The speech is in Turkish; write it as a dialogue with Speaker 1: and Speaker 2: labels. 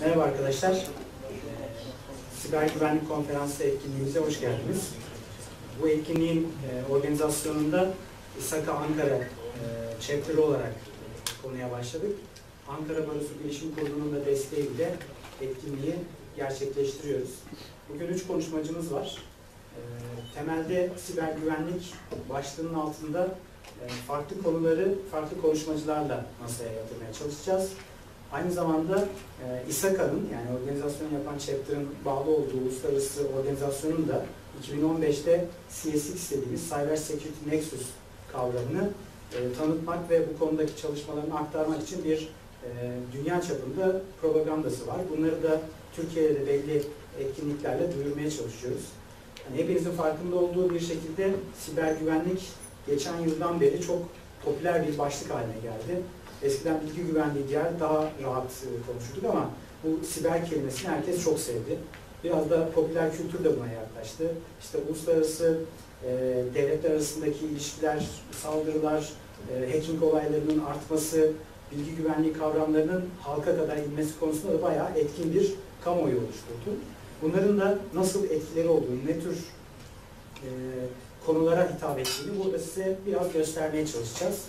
Speaker 1: Merhaba arkadaşlar. Siber Güvenlik Konferansı etkinliğimize hoş geldiniz. Bu etkinliğin e, organizasyonunda İSAKA Ankara e, olarak konuya başladık. Ankara Barosu Bilişim Kurulu'nun da desteğiyle etkinliği gerçekleştiriyoruz. Bugün üç konuşmacımız var. E, temelde siber güvenlik başlığının altında e, farklı konuları farklı konuşmacılarla masaya yatırmaya çalışacağız. Aynı zamanda e, İSAKA'nın yani organizasyon yapan chapter'ın bağlı olduğu uluslararası organizasyonun da 2015'te CSX dediğimiz Cyber Security Nexus kavramını e, tanıtmak ve bu konudaki çalışmalarını aktarmak için bir e, dünya çapında propagandası var. Bunları da Türkiye'de de belli etkinliklerle duyurmaya çalışıyoruz. Yani hepinizin farkında olduğu bir şekilde siber güvenlik geçen yıldan beri çok popüler bir başlık haline geldi. Eskiden bilgi güvenliği diğer daha rahat konuşurduk ama bu siber kelimesini herkes çok sevdi. Biraz da popüler kültür de buna yaklaştı. İşte uluslararası e, devletler arasındaki ilişkiler, saldırılar, e, hacking olaylarının artması, bilgi güvenliği kavramlarının halka kadar inmesi konusunda da bayağı etkin bir kamuoyu oluşturdu. Bunların da nasıl etkileri olduğunu, ne tür e, konulara hitap ettiğini burada size biraz göstermeye çalışacağız.